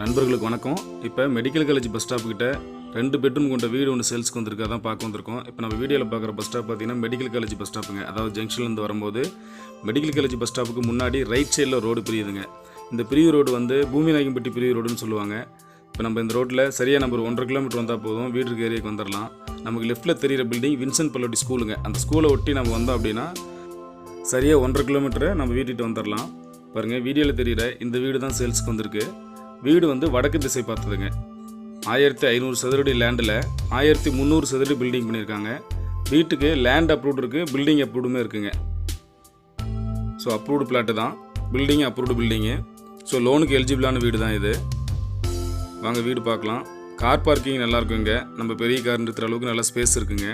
நண்பர்களுக்கு வணக்கம். இப்போ மெடிக்கல் காலேஜ் பஸ் ஸ்டாப் கிட்ட ரெண்டு பெட்ரூம் கொண்ட வீடு ஒன்று சேல்ஸ்க்கு வந்திருக்கா தான் பார்க்க வந்திருக்கோம். இப்போ நம்ம வீடியோவில் பார்க்குற பஸ் ஸ்டாப் பார்த்தீங்கன்னா மெடிக்கல் காலேஜ் பஸ் ஸ்டாப்புங்க அதாவது ஜங்ஷன்லேருந்து வரும்போது மெடிக்கல் காலேஜ் பஸ் ஸ்டாப்புக்கு முன்னாடி ரைட் சைடில் ரோடு பிரியுதுங்க. இந்த பிரிவு ரோடு வந்து பூமிநாயகம்பட்டி பிரிவு ரோடுன்னு சொல்லுவாங்க. இப்போ நம்ம இந்த ரோட்டில் சரியாக நம்பர் ஒன்றரை கிலோமீட்டர் வந்தால் போதும். வீட்டுக்கு ஏரியாவுக்கு வந்துடலாம் நமக்கு லெஃப்ட்டில் தெரியிற பில்டிங் வின்சென்ட் பல்லோட்டி ஸ்கூலுங்க அந்த ஸ்கூலை ஒட்டி நம்ம வந்தோம் அப்படின்னா சரியாக ஒன்றரை கிலோமீட்டரை நம்ம வீட்டுட்டு வந்துடலாம் பாருங்கள் வீடியோவில் தெரிகிற இந்த வீடு தான் சேல்ஸ்க்கு வந்திருக்கு. வீடு வந்து வடக்கு திசை பார்த்ததுங்க. ஆயிரத்தி ஐநூறு சதுரடி லேண்டில் ஆயிரத்தி முந்நூறு சதுரடி பில்டிங் பண்ணியிருக்காங்க. வீட்டுக்கு லேண்ட் அப்ரூவ்டு இருக்குது பில்டிங் அப்ரூவ்டுமே இருக்குங்க. ஸோ அப்ரூவ்டு பிளாட்டு தான். பில்டிங் அப்ரூவ்டு பில்டிங்கு ஸோ லோனுக்கு எலிஜிபிளான வீடு தான் இது. வாங்க வீடு பார்க்கலாம். கார் பார்க்கிங் நல்லா இருக்குங்க. நம்ம பெரிய கார் நிறுத்துற அளவுக்கு நல்லா ஸ்பேஸ் இருக்குங்க.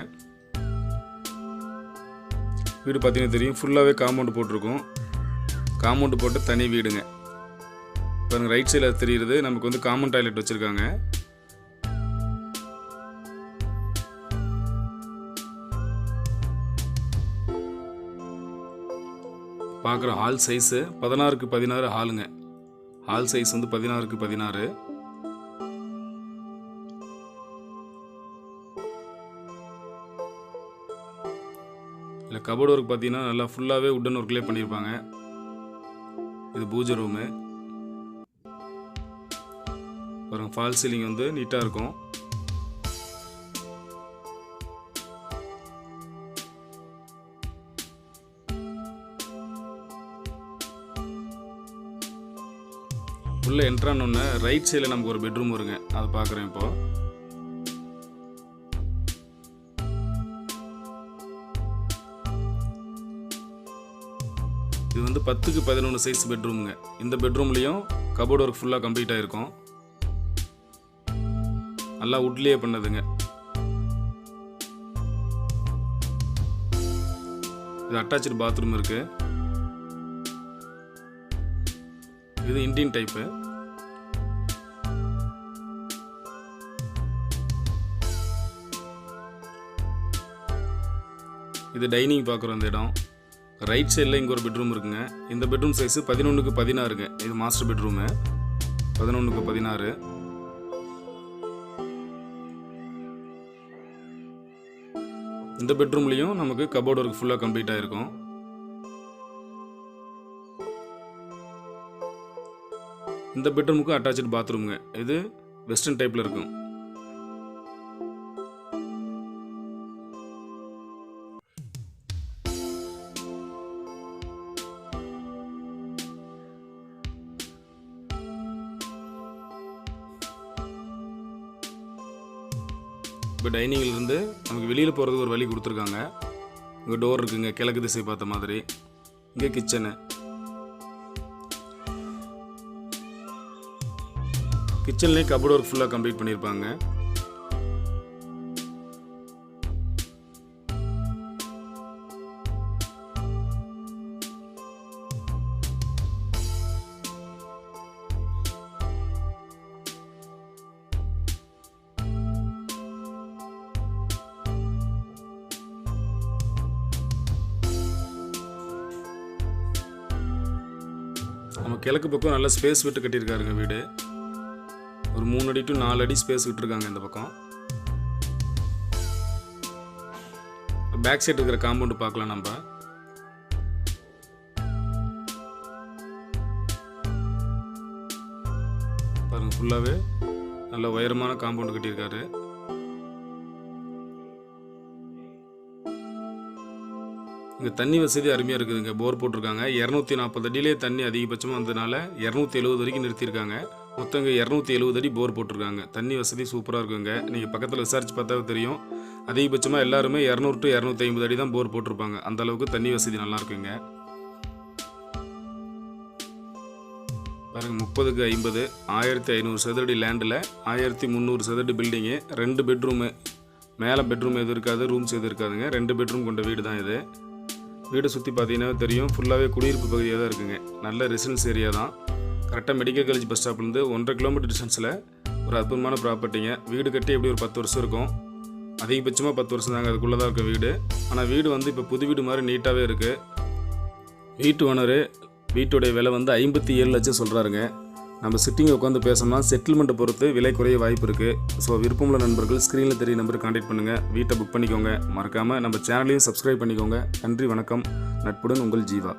வீடு பார்த்தீங்கன்னா தெரியும். ஃபுல்லாகவே காம்பவுண்டு போட்டிருக்கோம். காம்பவுண்டு போட்டு தனி வீடுங்க. பாருங்க ரைட் சைடில் தெரியுறது. நமக்கு வந்து காமன் டாய்லெட் வச்சுருக்காங்க. பார்க்குற ஹால் சைஸு பதினாறுக்கு பதினாறு ஹாலுங்க ஹால் சைஸ் வந்து பதினாறுக்கு பதினாறு. இல்லை கபோர்டு ஒர்க் பார்த்தீங்கன்னா நல்லா ஃபுல்லாகவே உட்டன் ஒர்க்லேயே பண்ணியிருப்பாங்க இது பூஜை ரூமு பாருங்க ஃபால் சீலிங் வந்து நீட்டாக இருக்கும். உள்ள என்ட்ரானோன்னு ரைட் சைடில் நமக்கு ஒரு பெட்ரூம் வருங்க. அதை பார்க்குறேன் இப்போ. இது வந்து பத்துக்கு பதினொன்று சைஸ் பெட்ரூமுங்க இந்த பெட்ரூம்லேயும் கபோர்டு ஒர்க் ஃபுல்லாக கம்ப்ளீட் ஆகிருக்கும் நல்லா உட்லேயே பண்ணதுங்க. இது அட்டாச்சு பாத்ரூம் இருக்கு. இது இந்தியன் டைப்பு இது டைனிங் பார்க்குறோம் அந்த இடம். ரைட் சைடில் இங்கே ஒரு பெட்ரூம் இருக்குங்க. இந்த பெட்ரூம் சைஸு பதினொன்றுக்கு பதினாறுங்க. இது மாஸ்டர் பெட்ரூமு பதினொன்றுக்கு பதினாறு. இந்த பெட்ரூம்லேயும் நமக்கு கபோர்டு ஒர்க் ஃபுல்லாக கம்ப்ளீட் ஆகிருக்கும் இந்த பெட்ரூமுக்கு அட்டாச்சு பாத்ரூமுங்க இது வெஸ்டர்ன் டைப்பில் இருக்கும். இப்போ டைனிங்கிலிருந்து நமக்கு வெளியில் போகிறதுக்கு ஒரு வழி கொடுத்துருக்காங்க. இங்கே டோர் இருக்குங்க கிழக்கு திசை பார்த்த மாதிரி. இங்கே கிச்சனு கிச்சன்லேயும் கபோர்ட் ஒர்க் ஃபுல்லாக கம்ப்ளீட் பண்ணியிருப்பாங்க நம்ம கிழக்கு பக்கம் நல்ல ஸ்பேஸ் விட்டு கட்டியிருக்காருங்க வீடு. ஒரு மூணு அடி டு நாலு அடி ஸ்பேஸ் விட்டுருக்காங்க இந்த பக்கம். பேக் சைடு இருக்கிற காம்பவுண்டு பார்க்கலாம் நம்ம. பாருங்க ஃபுல்லாகவே நல்ல உயரமான காம்பவுண்டு கட்டியிருக்காரு. இங்கே தண்ணி வசதி அருமையாக இருக்குதுங்க. போர் போட்டிருக்காங்க. இரநூத்தி நாற்பது அடியிலே தண்ணி அதிகபட்சமாக வந்ததுனால இரநூத்தி எழுபது வரைக்கும் நிறுத்தியிருக்காங்க. மொத்தம் இங்கே இரநூத்தி எழுபது அடி போர் போட்டிருக்காங்க. தண்ணி வசதி சூப்பராக இருக்குங்க. நீங்கள் பக்கத்தில் விசாரித்து பார்த்தாவே தெரியும். அதிகபட்சமாக எல்லாருமே இரநூறு டு இரநூத்தி ஐம்பது அடி தான் போர் போட்டிருப்பாங்க. அந்த அளவுக்கு தண்ணி வசதி நல்லா இருக்குங்க. பாருங்கள் முப்பதுக்கு ஐம்பது ஆயிரத்தி ஐநூறு சதுரடி லேண்டில் ஆயிரத்தி முந்நூறு சதுரடி பில்டிங்கு ரெண்டு பெட்ரூமு மேலே பெட்ரூம் எதுவும் இருக்காது ரூம்ஸ் எதுவும் இருக்காதுங்க. ரெண்டு பெட்ரூம் கொண்ட வீடு தான் இது. வீடை சுற்றி பார்த்தீங்கன்னா தெரியும். ஃபுல்லாகவே குடியிருப்பு பகுதியாக தான் இருக்குங்க. நல்ல ரெசிடென்ஸ் ஏரியா தான். கரெக்டாக மெடிக்கல் காலேஜ் பஸ் ஸ்டாப்லேருந்து ஒன்றரை கிலோமீட்டர் டிஸ்டன்ஸில் ஒரு அற்புதமான ப்ராப்பர்ட்டிங்க வீடு கட்டி எப்படி ஒரு பத்து வருஷம் இருக்கும்? அதிகபட்சமாக பத்து வருஷம் தாங்க அதுக்குள்ளே தான் இருக்கும் வீடு. ஆனால் வீடு வந்து இப்போ புது வீடு மாதிரி நீட்டாகவே இருக்குது வீட்டு ஓனரு வீட்டுடைய விலை வந்து ஐம்பத்தி ஏழு லட்சம் சொல்கிறாருங்க நம்ம சிட்டிங்கில் உட்காந்து பேசணும்னா செட்டில்மெண்ட்டை பொறுத்து விலை குறைய வாய்ப்பு இருக்குது ஸோ விருப்பமுள்ள நண்பர்கள் ஸ்க்ரீனில் தெரிய நம்பர் காண்டாக்ட் பண்ணுங்கள் வீட்டை புக் பண்ணிக்கோங்க. மறக்காமல் நம்ம சேனலையும் சப்ஸ்கிரைப் பண்ணிக்கோங்க. நன்றி வணக்கம். நட்புடன் உங்கள் ஜீவா.